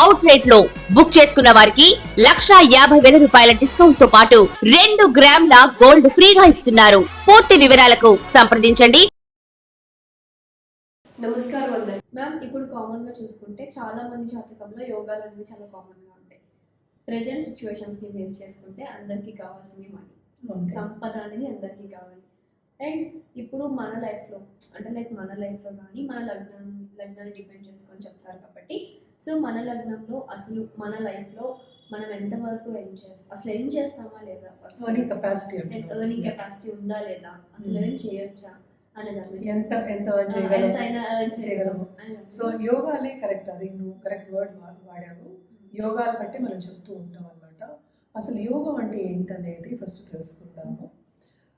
Out రేట్లో book చేసుకున్న వారికి లక్షా యాభై వేల రూపాయల డిస్కౌంట్తో పాటు రెండు గ్రాముల గోల్డ్ ఫ్రీగా ఇస్తున్నారు. పూర్తి వివరాలకు సంప్రదించండి. నమస్కారం అందరు మ్యామ్ ఇప్పుడు కామన్గా చూసుకుంటే చాలా మంది జాతకంలో యోగాలు అనేవి చాలా కామన్గా ఉంటాయి. ప్రజెంట్ సిచ్యువేషన్స్ని ఫేస్ చేసుకుంటే అందరికీ కావాల్సింది మనీ సంపద అనేది అందరికీ కావాలి. అండ్ ఇప్పుడు మన లైఫ్లో అంటే లైక్ మన లైఫ్లో కానీ మన లగ్నం లగ్నాన్ని డిపెండ్ చేసుకొని చెప్తారు కాబట్టి సో మన లగ్నంలో అసలు మన లైఫ్లో మనం ఎంతవరకు ఎర్న్ చేస్తాం అసలు ఎర్న్ చేస్తామా లేదా? ఎర్నింగ్ కెపాసిటీ ఎర్నింగ్ కెపాసిటీ ఉందా లేదా? అసలు Hmm. ఎర్న్ చేయొచ్చా? దాని గురించి ఎంత ఎంత చేయగలము? సో యోగాలే కరెక్ట్ అది. నువ్వు కరెక్ట్ వర్డ్ వాడావు. యోగాలు బట్టి మనం చెప్తూ ఉంటాం అనమాట అసలు యోగం అంటే ఏంటనేది ఫస్ట్ తెలుసుకుందాము.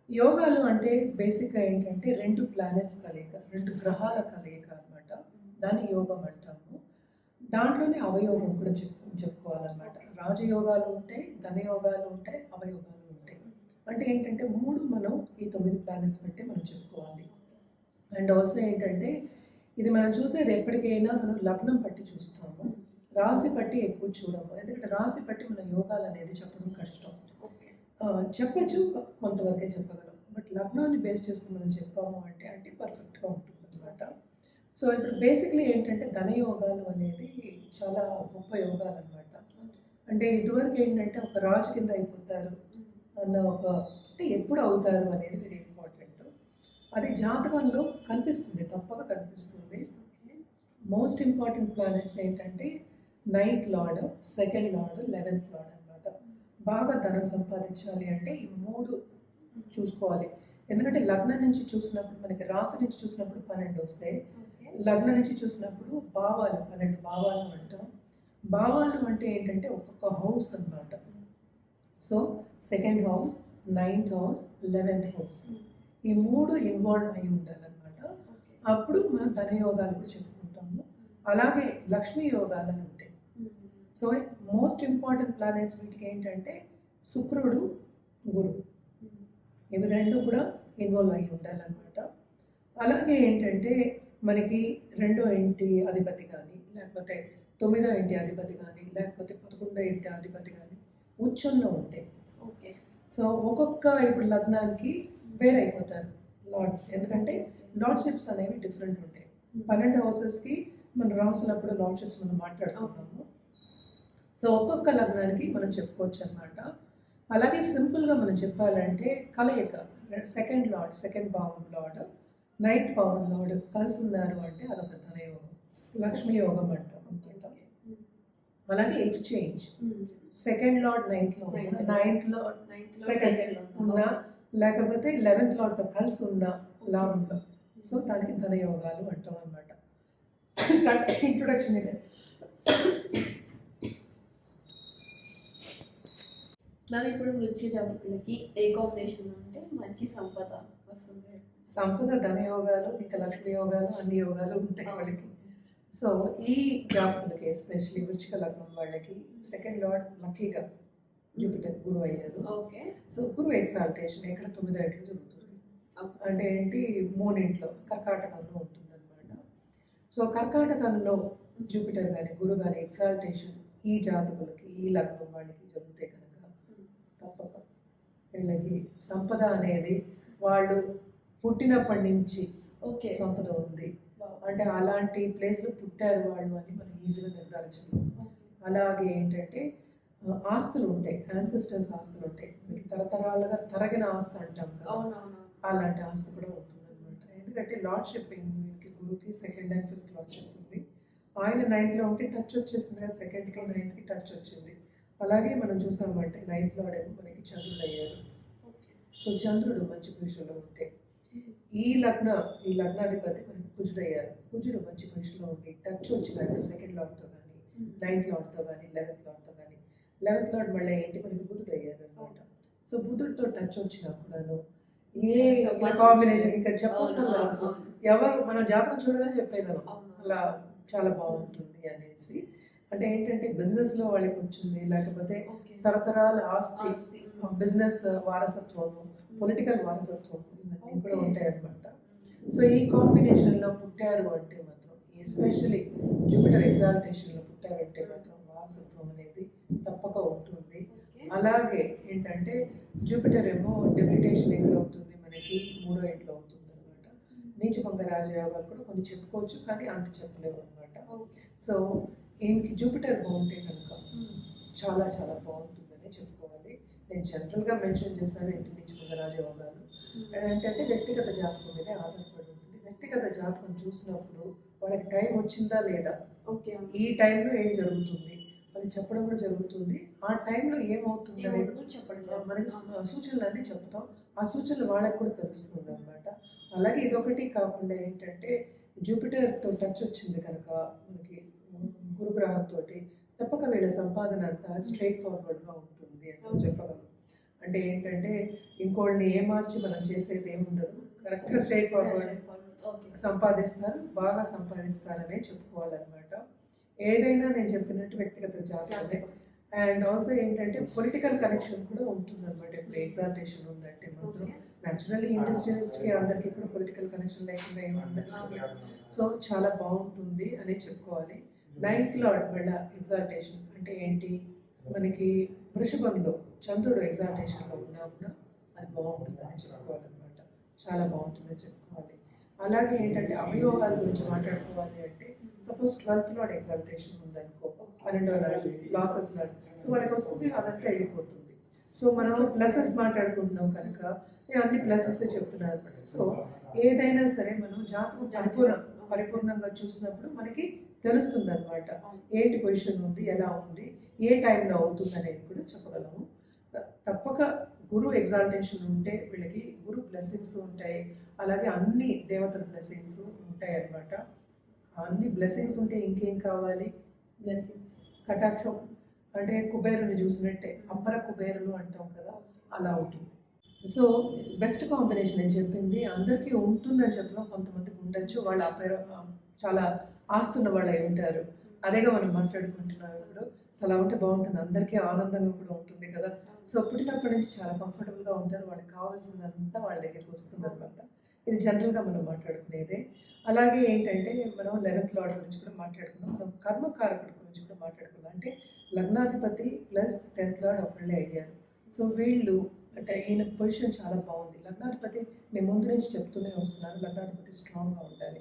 యోగాలు అంటే బేసిక్గా ఏంటంటే రెండు ప్లానెట్స్ కలయిక రెండు గ్రహాల కలయిక అనమాట దాన్ని యోగం అంటాము. దాంట్లోనే అవయోగం కూడా చెప్పు చెప్పుకోవాలన్నమాట. రాజయోగాలు ఉంటాయి ధనయోగాలు ఉంటాయి అవయోగాలు ఉంటాయి. అంటే ఏంటంటే మూడు మనం ఈ తొమ్మిది ప్లానెట్స్ బట్టి మనం చెప్పుకోవాలి. అండ్ ఆల్సో ఏంటంటే ఇది మనం చూసేది ఎప్పటికైనా మనం లగ్నం పట్టి చూస్తాము. రాశి పట్టి ఎక్కువ చూడము. ఎందుకంటే రాశి పట్టి మన యోగాలు అనేది చెప్పడం కష్టం. చెప్పచ్చు కొంతవరకే చెప్పగలం. బట్ లగ్నాన్ని బేస్ చేసుకుని మనం చెప్పాము అంటే అంటే పర్ఫెక్ట్గా ఉంటుంది అనమాట సో ఇప్పుడు బేసిక్లీ ఏంటంటే ధనయోగాలు అనేది చాలా గొప్ప యోగాలు అనమాట అంటే ఇదివరకు ఏంటంటే ఒక రాజు కింద అయిపోతారు అన్న ఒక అంటే ఎప్పుడు అవుతారు అనేది వెరీ ఇంపార్టెంట్ అది జాతకంలో కనిపిస్తుంది తప్పక కనిపిస్తుంది. మోస్ట్ ఇంపార్టెంట్ ప్లానెట్స్ ఏంటంటే ninth lord second lord eleventh lord బాగా ధనం సంపాదించాలి అంటే ఈ మూడు చూసుకోవాలి. ఎందుకంటే లగ్నం నుంచి చూసినప్పుడు మనకి రాశి నుంచి చూసినప్పుడు పన్నెండు వస్తాయి. లగ్నం నుంచి చూసినప్పుడు భావాలు పన్నెండు భావాలు అంటాం. భావాలు అంటే ఏంటంటే ఒక్కొక్క హౌస్ అన్నమాట. So second house ninth house eleventh house. ఈ మూడు ఇన్వాల్వ్ అయి ఉండాలన్నమాట. అప్పుడు మనం ధనయోగాలు కూడా చెప్పుకుంటాము. అలాగే లక్ష్మీ యోగాలు అని ఉంటాయి సో మోస్ట్ ఇంపార్టెంట్ ప్లానెట్స్ వీటికి ఏంటంటే శుక్రుడు గురు. ఇవి రెండు కూడా ఇన్వాల్వ్ అయి ఉండాలన్నమాట. అలాగే ఏంటంటే మనకి రెండో ఇంటి అధిపతి కానీ లేకపోతే తొమ్మిదో ఇంటి అధిపతి కానీ లేకపోతే పదకొండో ఇంటి అధిపతి కానీ ఉచ్చంలో ఉంటాయి ఓకే సో ఒక్కొక్క ఇప్పుడు లగ్నానికి వేరైపోతారు లార్డ్స్ ఎందుకంటే లార్డ్షిప్స్ అనేవి డిఫరెంట్ ఉంటాయి. పన్నెండు హౌసెస్కి మనం రాసినప్పుడు లార్డ్షిప్స్ మనం మాట్లాడుకుంటాము. సో ఒక్కొక్క లగ్నానికి మనం చెప్పుకోవచ్చు అనమాట అలాగే సింపుల్గా మనం చెప్పాలంటే కలయిక సెకండ్ లార్డ్ సెకండ్ భావం లార్డ్ నైన్త్ భావం లార్డ్ కలిసి ఉన్నారు అంటే అదొక ధనయోగం లక్ష్మీ యోగం అంటాం అనమాట అలాగే ఎక్స్చేంజ్ సెకండ్ లార్డ్ నైన్త్లో Ninth. నైన్త్లో Second ఉన్న లేకపోతే లెవెన్త్ లార్డ్తో కలిసి ఉన్న లాభంలో సో దానికి ధనయోగాలు అంటాం అనమాట ఇంట్రొడక్షన్ ఇదే. మ్యామ్ ఇప్పుడు వృశ్చిక జాతకులకి ఏ కాంబినేషన్ ఉంటే మంచి సంపద వస్తుంది? సంపద ధనయోగాలు ఇంకా లక్ష్మీ యోగాలు అన్ని యోగాలు ఉంటాయి వాళ్ళకి. సో ఈ జాతకులకి ఎస్పెషలీ వృచ్చిక లగ్నం వాళ్ళకి సెకండ్ లార్డ్ లక్కీగా జూపిటర్ గురువు అయ్యారు. ఓకే. సో గురువు ఎక్సాల్టేషన్ ఇక్కడ తొమ్మిదో ఇంట్లో జరుగుతుంది. అంటే ఏంటి? మూడింట్లో కర్కాటకంలో ఉంటుంది అనమాట సో కర్కాటకంలో జూపిటర్ కానీ గురువు కానీ ఎక్సాల్టేషన్ ఈ జాతకులకి ఈ లగ్నం వాళ్ళకి జరిగితే కనుక తప్పక వీళ్ళకి సంపద అనేది వాళ్ళు పుట్టినప్పటి నుంచి ఓకే. సంపద ఉంది. అంటే అలాంటి ప్లేస్లో పుట్టారు వాళ్ళు అని మనం ఈజీగా నిర్ధారించగలం అలాగే ఏంటంటే ఆస్తులు ఉంటాయి. యాన్సిస్టర్స్ ఆస్తులు ఉంటాయి. మనకి తరతరాలుగా తరగిన ఆస్తి అంటాం అలాంటి ఆస్తి కూడా ఉంటుంది అనమాట ఎందుకంటే లార్డ్షిప్ వీరికి గురువుకి సెకండ్ అండ్ ఫిఫ్త్ లార్డ్షిప్ ఉంది. ఆయన నైన్త్లో ఉంటే టచ్ వచ్చేసింది కదా సెకండ్కి నైన్త్కి టచ్ వచ్చింది. అలాగే మనం చూసామంటే నైన్త్ లార్డ్ ఏమో మనకి చంద్రుడు అయ్యారు. సో చంద్రుడు మంచి పొజిషన్లో ఉంటే ఈ లగ్న ఈ లగ్నాధిపతి మనకి కుజుడు అయ్యారు. కుజుడు మంచి పొజిషన్లో ఉండి టచ్ వచ్చినాడు సెకండ్ లార్డ్తో కానీ నైన్త్ లార్డ్తో కానీ లెవెన్త్ లార్డ్తో కానీ లెవెన్త్ లార్డ్ మళ్ళీ ఏంటి మనకి బుధుడు అయ్యారు అనమాట సో బుధుడితో టచ్ వచ్చినా కూడాను ఏ కాంబినేషన్ ఇక్కడ. ఎవరు మనం జాతకం చూడగానే అవును. అలా చాలా బాగుంటుంది అనేసి. అంటే ఏంటంటే బిజినెస్లో వాళ్ళకి వచ్చింది లేకపోతే. తరతరాల ఆస్తి. బిజినెస్ వారసత్వము పొలిటికల్ వారసత్వం ఇవన్నీ కూడా. ఉంటాయి అన్నమాట సో ఈ కాంబినేషన్లో పుట్టారు అంటే మాత్రం ఎస్పెషలీ జూపిటర్ ఎగ్జాల్టేషన్లో పుట్టారు అంటే మాత్రం వారసత్వం అనేది తప్పక ఉంటుంది. అలాగే ఏంటంటే జూపిటర్ ఏమో డెబిలిటేషన్ ఎక్కడ అవుతుంది మనకి మూడో ఇంట్లో అవుతుంది అనమాట నీచభంగ రాజయోగాలు కూడా కొన్ని చెప్పుకోవచ్చు కానీ అంత చెప్పలేవు అనమాట. సో ఈయనకి జూపిటర్ బాగుంటే కనుక. మ్మ్. చాలా చాలా బాగుంటుందని చెప్పుకోవాలి. నేను జనరల్గా మెన్షన్ చేశాను ఇంటి నుంచి రాజయోగాలు ఏంటంటే వ్యక్తిగత జాతకం మీదే ఆధారపడి ఉంటుంది. వ్యక్తిగత జాతకం చూసినప్పుడు వాళ్ళకి టైం వచ్చిందా లేదా? ఓకే. ఈ టైంలో ఏం జరుగుతుంది? అని చెప్పడం కూడా జరుగుతుంది. ఆ టైంలో ఏమవుతుంది అనేది ఏమవుతుందో చెప్పండి. మనకి సూచనలు అన్నీ చెప్తాం. ఆ సూచనలు వాళ్ళకి కూడా తెలుస్తుంది అనమాట అలాగే ఇదొకటి కాకుండా ఏంటంటే జూపిటర్తో టచ్ వచ్చింది కనుక మనకి గురుగ్రహంతో తప్పక వీళ్ళ సంపాదన అంతా స్ట్రైట్ ఫార్వర్డ్గా ఉంటుంది అని చెప్పగలం. అంటే ఏంటంటే ఇంకోళ్ళని ఏమార్చి మనం చేసేది ఏముండదు. కరెక్ట్గా స్ట్రైట్ ఫార్వర్డ్. సంపాదిస్తారు బాగా సంపాదిస్తారనే చెప్పుకోవాలన్నమాట. ఏదైనా నేను చెప్పినట్టు వ్యక్తిగత జాతకమే అండ్ ఆల్సో ఏంటంటే పొలిటికల్ కనెక్షన్ కూడా ఉంటుంది అనమాట ఇప్పుడు ఎగ్జాల్టేషన్ ఉందంటే మాత్రం. న్యాచురల్లీ ఇండస్ట్రియలిస్ట్కి అందరికీ కూడా పొలిటికల్ కనెక్షన్ లేకుండా ఏమి ఉండదు సో చాలా బాగుంటుంది అని చెప్పుకోవాలి. నైన్త్ లార్డ్ మళ్ళా ఎగ్జాల్టేషన్ అంటే ఏంటి? మనకి వృషభంలో చంద్రుడు ఎగ్జాల్టేషన్లో ఉన్నా కూడా అది బాగుంటుంది అని చెప్పుకోవాలన్నమాట. చాలా బాగుంటుందని చెప్పుకోవాలి. అలాగే ఏంటంటే అభియోగాల గురించి మాట్లాడుకోవాలి అంటే సపోజ్ ట్వెల్త్ లార్డ్ ఎగ్జాల్టేషన్ ఉందనుకో పన్నెండవ లార్డ్ లాసెస్ లార్డ్ సో వాళ్ళకి వస్తుంది అదంతా వెళ్ళిపోతుంది. సో మనం ప్లసెస్ మాట్లాడుకుంటున్నాం కనుక నేను అన్ని ప్లసెస్ చెప్తున్నాను అనమాట సో ఏదైనా సరే మనం జాతకం పరిపూర్ణ పరిపూర్ణంగా చూసినప్పుడు మనకి తెలుస్తుంది అనమాట ఏంటి పొజిషన్ ఉంది ఎలా ఉంది ఏ టైంలో అవుతుంది అనేది కూడా చెప్పగలము. తప్పక గురు ఎగ్జాల్టేషన్ ఉంటే వీళ్ళకి గురు బ్లెస్సింగ్స్ ఉంటాయి. అలాగే అన్ని దేవతల బ్లెస్సింగ్స్ ఉంటాయి అన్నమాట. అన్ని బ్లెస్సింగ్స్ ఉంటే ఇంకేం కావాలి? బ్లెస్సింగ్స్ కటాక్షం. అంటే కుబేరుని చూసినట్టే అప్పర కుబేరులు అంటాం కదా అలా ఉంటుంది. సో బెస్ట్ కాంబినేషన్ నేను చెప్పింది అందరికీ ఉంటుందని చెప్పడం కొంతమందికి ఉండొచ్చు. వాళ్ళు అపేర చాలా ఆస్తున్న వాళ్ళు అయి ఉంటారు. అదేగా మనం మాట్లాడుకుంటున్నాం ఇప్పుడు. సో అలా ఉంటే బాగుంటుంది. అందరికీ ఆనందంగా కూడా ఉంటుంది కదా. సో పుట్టినప్పటి నుంచి చాలా కంఫర్టబుల్గా ఉంటారు. వాళ్ళకి కావాల్సిందంతా వాళ్ళ దగ్గరికి వస్తుంది అనమాట ఇది జనరల్గా మనం మాట్లాడుకునేదే. అలాగే ఏంటంటే మనం లెవెన్త్ లార్డ్ గురించి కూడా మాట్లాడుకున్నాం మనం కర్మకారకుడు గురించి కూడా మాట్లాడుకున్నాం అంటే లగ్నాధిపతి ప్లస్ టెన్త్ లార్డ్ ఒకళ్ళే అయ్యారు. సో వీళ్ళు అంటే ఈయన పొజిషన్ చాలా బాగుంది. లగ్నాధిపతి నేను ముందు నుంచి చెప్తూనే వస్తున్నాను లగ్నాధిపతి స్ట్రాంగ్గా ఉండాలి.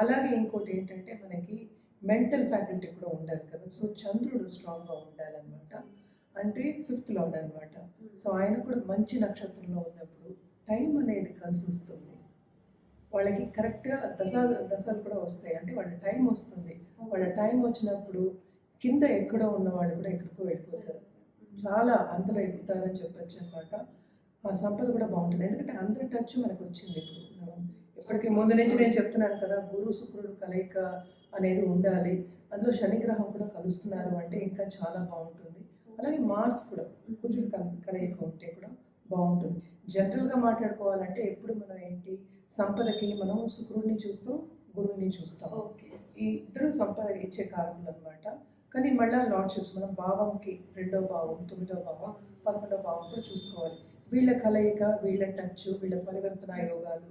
అలాగే ఇంకోటి ఏంటంటే మనకి మెంటల్ ఫ్యాకల్టీ కూడా ఉండాలి కదా. సో చంద్రుడు స్ట్రాంగ్గా ఉండాలన్నమాట. అంటే ఫిఫ్త్ లార్డ్ అనమాట సో ఆయన కూడా మంచి నక్షత్రంలో ఉన్నప్పుడు టైం అనేది కలిసి వస్తుంది వాళ్ళకి కరెక్ట్గా దశ దశలు కూడా వస్తాయి. అంటే వాళ్ళ టైం వస్తుంది. వాళ్ళ టైం వచ్చినప్పుడు కింద ఎక్కడో ఉన్న వాళ్ళు కూడా ఎక్కడికో వెళ్ళిపోతారు చాలా అంతలో ఎగుతారని చెప్పొచ్చు అనమాట ఆ సంపద కూడా బాగుంటుంది. ఎందుకంటే అందరి టచ్ మనకు వచ్చింది ఇప్పుడు. ఇప్పటికీ ముందు నుంచి నేను చెప్తున్నాను కదా గురు శుక్రుడు కలయిక అనేది ఉండాలి. అందులో శనిగ్రహం కూడా కలుస్తున్నారు అంటే ఇంకా చాలా బాగుంటుంది. అలాగే మార్స్ కూడా కుజుడు కల కలయిక ఉంటే కూడా బాగుంటుంది. జనరల్గా మాట్లాడుకోవాలంటే ఎప్పుడు మనం ఏంటి సంపదకి మనం శుక్రుడిని చూస్తూ గురువుని చూస్తాం. ఈ ఇద్దరు సంపద ఇచ్చే కారకులు అనమాట కానీ మళ్ళీ లార్డ్షిప్స్ మనం భావంకి రెండో భావం తొమ్మిదో భావం పదకొండో భావం కూడా చూసుకోవాలి. వీళ్ళ కలయిక వీళ్ళ టచ్ వీళ్ళ పరివర్తన యోగాలు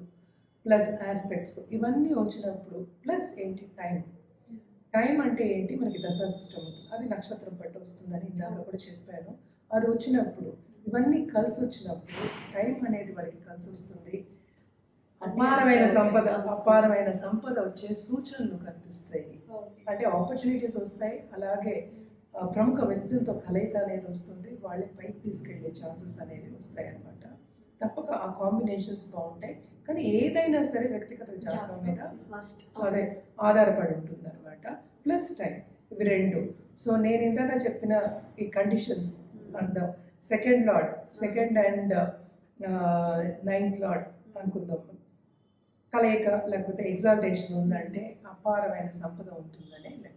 ప్లస్ ఆస్పెక్ట్స్ ఇవన్నీ వచ్చినప్పుడు ప్లస్ ఏంటి? టైం టైం అంటే ఏంటి? మనకి దశా సిస్టమ్ ఉంటుంది. అది నక్షత్రం పట్టు వస్తుందని ఇందాక కూడా చెప్పాను. అది వచ్చినప్పుడు ఇవన్నీ కలిసి వచ్చినప్పుడు టైం అనేది వాళ్ళకి కలిసి వస్తుంది. అపారమైన సంపద అపారమైన సంపద వచ్చే సూచనలు కనిపిస్తాయి. అంటే ఆపర్చునిటీస్ వస్తాయి. అలాగే ప్రముఖ వ్యక్తులతో కలయిక అనేది వస్తుంది. వాళ్ళని పైకి తీసుకెళ్ళే ఛాన్సెస్ అనేవి వస్తాయి అన్నమాట. తప్పక ఆ కాంబినేషన్స్ బాగుంటాయి. కానీ ఏదైనా సరే వ్యక్తిగత జాతకం మీద అదే ఆధారపడి ఉంటుంది అనమాట ప్లస్ టైం ఇవి రెండు. సో నేను ఇందాక చెప్పిన ఈ కండిషన్స్ అందాం. Second lord second and ninth lord అనుకుందాం. కలయిక లేకపోతే ఎగ్జాల్టేషన్ ఉందంటే అపారమైన సంపద ఉంటుందనే లెక్క